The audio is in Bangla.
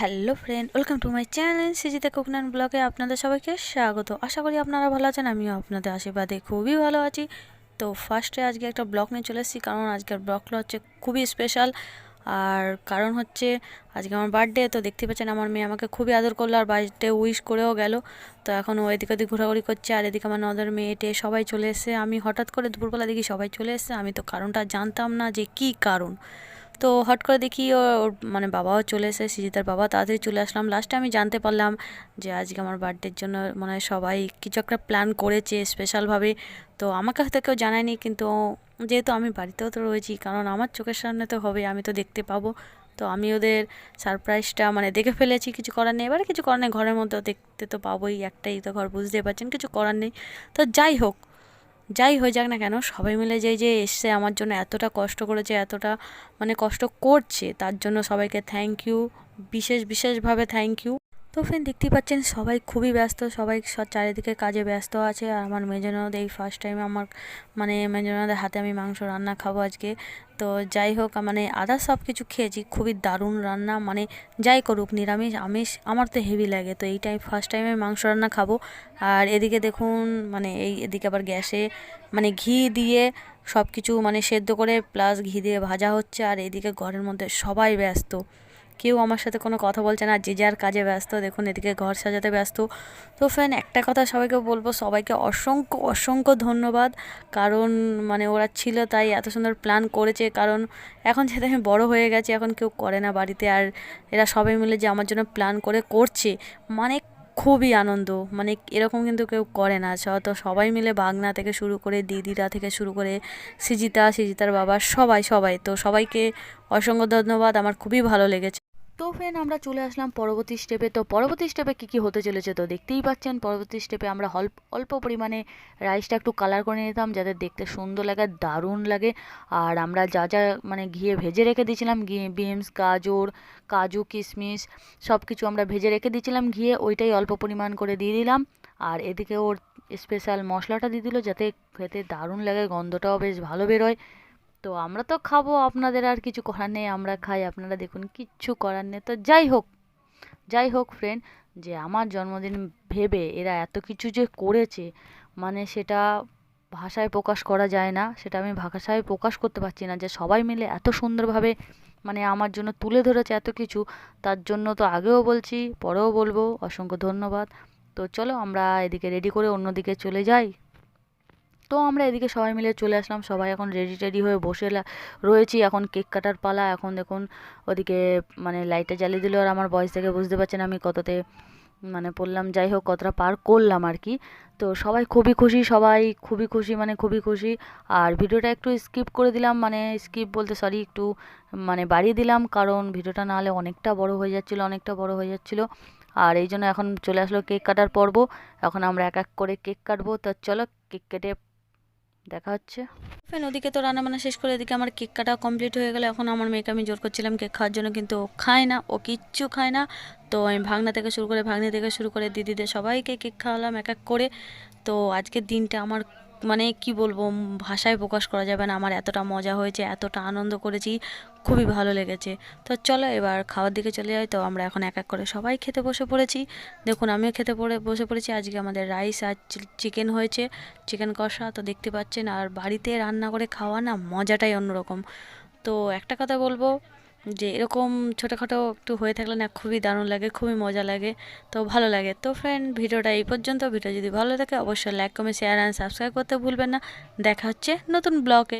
Hello friend, welcome to my channel সিজিতে কুকনান ব্লগে আপনাদের সবাইকে স্বাগত। আশা করি আপনারা ভালো আছেন, আমিও আপনাদের আশীর্বাদে খুবই ভালো আছি। তো ফার্স্টে আজকে একটা ব্লগ নিয়ে চলে এসেছি, কারণ আজকের ব্লগটা হচ্ছে খুবই স্পেশাল আর কারণ হচ্ছে আজকে আমার বার্থডে তো দেখতে পাচ্ছেন আমার মেয়ে আমাকে খুবই আদর করল আর বাড়িতে উইশ করেও গেল। তো এখন ও এদিক ওদিক ঘোরাঘুরি করছে আর এদিকে আমার নদের মেয়েটে সবাই চলে এসছে। আমি হঠাৎ করে দুপুরবেলা দেখি সবাই চলে এসছে। আমি তো কারণটা জানতাম না যে কি কারণ। তো হট করে দেখি ওর মানে বাবাও চলে এসে, সিজিতার বাবা তাড়াতাড়ি চলে আসলাম। লাস্টে আমি জানতে পারলাম যে আজকে আমার বার্থডের জন্য মানে সবাই কিছু একটা প্ল্যান করেছে স্পেশালভাবে তো আমাকে হয়তো কেউ জানায়নি, কিন্তু যেহেতু আমি বাড়িতেও তো রয়েছি, কারণ আমার চোখের সামনে তো হবে, আমি তো দেখতে পাবো। তো আমি ওদের সারপ্রাইজটা মানে দেখে ফেলেছি, কিছু করার নেই। এবারে কিছু করার নেই, ঘরের মধ্যে দেখতে তো পাবোই, একটাই তো ঘর বুঝতে পারছেন, কিছু করার নেই। তো যাই হোক যাই হয়ে যাক না কেন, সবাই মিলে যে যে এসছে আমার জন্য এতটা কষ্ট করেছে, এতটা মানে কষ্ট করছে, তার জন্য সবাইকে থ্যাংক ইউ বিশেষ, বিশেষভাবে থ্যাংক ইউ তো ফ্রেন্ড দেখতেই পাচ্ছেন, সবাই খুবই ব্যস্ত, সবাই সব চারিদিকে কাজে ব্যস্ত আছে। আর আমার মেজনদ এই ফার্স্ট টাইম আমার মানে মেজনদের হাতে আমি মাংস রান্না খাব আজকে। তো যাই হোক মানে আদার সব কিছু খেয়েছি, খুবই দারুণ রান্না মানে যাই করুক, নিরামিষ, আমিষ, আমার তো হেভি লাগে। তো এই টাইম ফার্স্ট টাইমে মাংস রান্না খাব। আর এদিকে দেখুন মানে এই, এদিকে আবার গ্যাসে মানে ঘি দিয়ে সব কিছু মানে সেদ্ধ করে প্লাস ঘি দিয়ে ভাজা হচ্ছে। আর এদিকে ঘরের মধ্যে সবাই ব্যস্ত। কেউ আমার সাথে কোনো কথা বলছে না, যে যার কাজে ব্যস্ত, দেখুন এদিকে ঘর সাজাতে ব্যস্ত। তো ফ্যান একটা কথা সবাইকে বলব, সবাইকে অসংখ্য অসংখ্য ধন্যবাদ। কারণ মানে ওরা ছিল তাই এত সুন্দর প্ল্যান করেছে। কারণ, এখন যেহেতু আমি বড় হয়ে গেছি, এখন কেউ করে না বাড়িতে। আর এরা সবাই মিলে যে আমার জন্য প্ল্যান করে করছে মানে খুবই আনন্দ। মানে এরকম কিন্তু কেউ করে না। তো সবাই মিলে বাগনা থেকে শুরু করে, দিদিরা থেকে শুরু করে, সিজিতা, সিজিতার বাবা, সবাই সবাই। তো সবাইকে অসংখ্য ধন্যবাদ, আমার খুবই ভালো লেগেছে। তো ফ্রেন্ড আমরা চলে আসলাম পরবর্তী স্টেপে তো পরবর্তী স্টেপে কী কী হতে চলেছে? তো দেখতেই পাচ্ছেন, পরবর্তী স্টেপে আমরা অল্প অল্প পরিমাণে রাইসটা একটু কালার করে নিতাম যাতে দেখতে সুন্দর লাগে, দারুণ লাগে। আর আমরা যা যা মানে ঘিয়ে ভেজে রেখে দিয়েছিলাম বিনস গাজর, কাজু, কিশমিশ সব কিছু আমরা ভেজে রেখে দিয়েছিলাম ঘিয়ে, ওইটাই অল্প পরিমাণ করে দিয়ে দিলাম। আর এদিকে ওর স্পেশাল মশলাটা দিয়ে দিল, যাতে খেতে দারুণ লাগে, গন্ধটাও বেশ ভালো বেরোয়। তো আমরা তো খাব, আপনাদের আর কিছু করার নেই, আমরা খাই, আপনারা দেখুন কিচ্ছু করার নেই। তো যাই হোক যাই হোক ফ্রেন্ড যে আমার জন্মদিন ভেবে এরা এত কিছু যে করেছে মানে সেটা ভাষায় প্রকাশ করা যায় না, সেটা আমি ভাষায় প্রকাশ করতে পারছি না, যে সবাই মিলে এত সুন্দরভাবে মানে আমার জন্য তুলে ধরেছে এত কিছু, তার জন্য তো আগেও বলছি, পরেও বলব, অসংখ্য ধন্যবাদ। তো চলো আমরা এদিকে রেডি করে অন্যদিকে চলে যাই। তো আমরা এদিকে সবাই মিলে চলে আসলাম। সবাই এখন রেডি টেডি হয়ে বসে রয়েছি। এখন কেক কাটার পালা। এখন দেখুন, ওদিকে মানে লাইটটা জ্বালিয়ে দিল আর আমার বয়স থেকে বুঝতে পারছেন আমি কততে মানে পড়লাম। যাই হোক, কতটা পার করলাম আর কি। তো সবাই খুবই খুশি, সবাই খুবই খুশি মানে খুবই খুশি। আর ভিডিওটা একটু স্কিপ করে দিলাম মানে স্কিপ বলতে সরি একটু মানে বাড়িয়ে দিলাম। কারণ ভিডিওটা না হলে অনেকটা বড় হয়ে যাচ্ছিল, অনেকটা বড় হয়ে যাচ্ছিল। আর এই জন্য এখন চলে আসলো কেক কাটার পর্ব। এখন আমরা এক এক করে কেক কাটবো। তো চলো, কেক কেটে দেখা হচ্ছে। ফেন ওদিকে তো রান্নাবান্না শেষ করে এদিকে আমার কেক কাটা কমপ্লিট হয়ে গেলে। এখন আমার মেয়েকে আমি জোর করছিলাম কেক খাওয়ার জন্য, কিন্তু ও খায় না, ও কিচ্ছু খায় না। তো আমি ভাগনা থেকে শুরু করে, ভাগ্নি থেকে শুরু করে দিদিদের সবাইকে কেক খাওয়ালাম এক এক করে। তো আজকের দিনটা আমার মানে কি বলব ভাষায় প্রকাশ করা যাবে না। আমার এতটা মজা হয়েছে, এতটা আনন্দ করেছি, খুবই ভালো লেগেছে। তো চলো এবার খাওয়ার দিকে চলে যাই। তো আমরা এখন এক এক করে সবাই খেতে বসে পড়েছি। দেখুন, আমিও খেতে পড়ে, বসে পড়েছি। আজকে আমাদের রাইস আর চিকেন হয়েছে, চিকেন কষা। তো দেখতে পাচ্ছেন, আর বাড়িতে রান্না করে খাওয়া না, মজাটাই অন্যরকম। তো একটা কথা বলব যে এরকম ছোটোখাটো একটু হয়ে থাকলে না খুবই দারুণ লাগে, খুবই মজা লাগে, তো ভালো লাগে। তো ফ্রেন্ড ভিডিওটা এই পর্যন্ত। ভিডিও যদি ভালো থাকে অবশ্যই like comment share and subscribe করতে ভুলবেন না। দেখা হচ্ছে নতুন ব্লগে